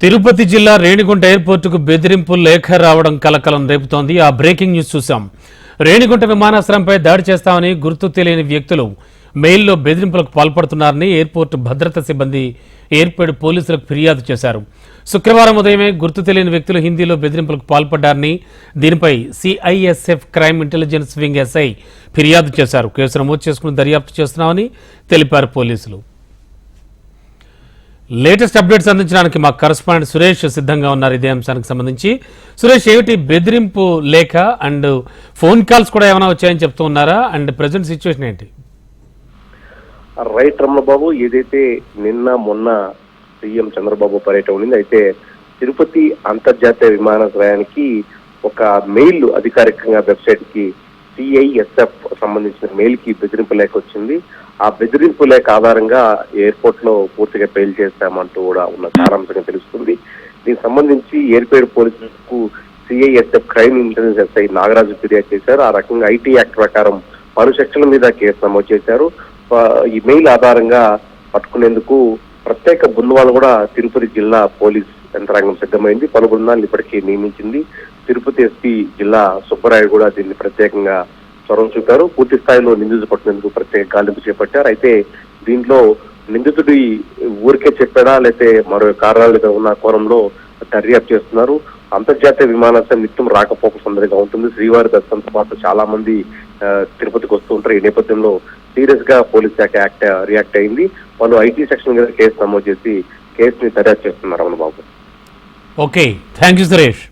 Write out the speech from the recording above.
తిరుపతి జిల్లా రేణిగుంట ఎయిర్పోర్టుకు బెదిరింపు లేఖ రావడం కలకలం రేపుతోంది. ఆ బ్రేకింగ్ న్యూస్ చూశాం. రేణిగుంట విమానాశ్రయంపై దాడి చేస్తామని గుర్తు తెలియని వ్యక్తులు మెయిల్లో బెదిరింపులకు పాల్పడుతున్నారని ఎయిర్పోర్టు భద్రతా సిబ్బంది ఎయిర్పోర్ట్ పోలీసులకు ఫిర్యాదు చేశారు. శుక్రవారం ఉదయమే గుర్తు తెలియని వ్యక్తులు హిందీలో బెదిరింపులకు పాల్పడ్డారని దీనిపై CISF crime intelligence wing SI ఫిర్యాదు చేశారు. కేసు నమోదు చేసుకుని దర్యాప్తు చేస్తున్నామని తెలిపారు పోలీసులు. లేటెస్ట్ అప్డేట్స్ అందించడానికి మా కరస్పాండెంట్ సురేష్ సిద్ధంగా ఉన్నారు. ఇదే అంశానికి సంబంధించి. సురేష్ ఏమిటి బెదిరింపు లేఖ అండ్ ఫోన్ కాల్స్ కూడా ఏమైనా వచ్చాయని చెప్తూ ఉన్నారా? అండ్ ప్రజెంట్ సిచ్యువేషన్ ఏంటి? రైట్ రమణబాబు ఏదైతే నిన్న మొన్న సీఎం చంద్రబాబు పర్యటన ఉంది అయితే తిరుపతి అంతర్జాతీయ విమానాశ్రయానికి ఒక మెయిల్ అధికారికంగా వెబ్సైట్కి సిఐఎస్ఎఫ్ సంబంధించిన మెయిల్కి బెదిరింపు లేఖ వచ్చింది. ఆ బెదిరింపు లేఖ ఆధారంగా ఎయిర్పోర్ట్లో పూర్తిగా పెయిల్ చేస్తామంటూ కూడా ఉన్న సారాంశంగా తెలుస్తుంది. దీనికి సంబంధించి ఎయిర్పోర్ట్ పోలీసులకు CISF crime intelligence SI Nagaraju ఫిర్యాదు చేశారు. ఆ రకంగా ఐటీ యాక్ట్ ప్రకారం పలు సెక్షన్ల మీద కేసు నమోదు చేశారు. ఈ మెయిల్ ఆధారంగా పట్టుకునేందుకు ప్రత్యేక బృందాలు కూడా తిరుపతి జిల్లా పోలీస్ యంత్రాంగం సిద్ధమైంది. పలు బృందాలను ఇప్పటికీ నియమించింది. తిరుపతి ఎస్పీ జిల్లా సుబ్బరాయుడు కూడా దీన్ని ప్రత్యేకంగా చొరవ చూపారు పూర్తి స్థాయిలో నిందితులు పట్టినందుకు ప్రత్యేక గాలింపు చేపట్టారు. అయితే దీంట్లో నిందితుడి ఊరికే చెప్పాడా లేకపోతే మరో కారణాలు ఉన్న కోణంలో దర్యాప్తు చేస్తున్నారు. అంతర్జాతీయ విమానాశ్రయం నిత్యం రాకపోక సందడిగా ఉంటుంది. శ్రీవారి దర్శనంతో పాటు చాలా మంది తిరుపతికి వస్తూ ఉంటారు. ఈ నేపథ్యంలో సీరియస్గా పోలీస్ శాఖ యాక్ట్ రియాక్ట్ అయింది. వాళ్ళు ఐటీ సెక్షన్ మీద కేసు నమోదు చేసి కేసుని దర్యాప్తు చేస్తున్నారు అవును Babu okay. Thank you Suresh.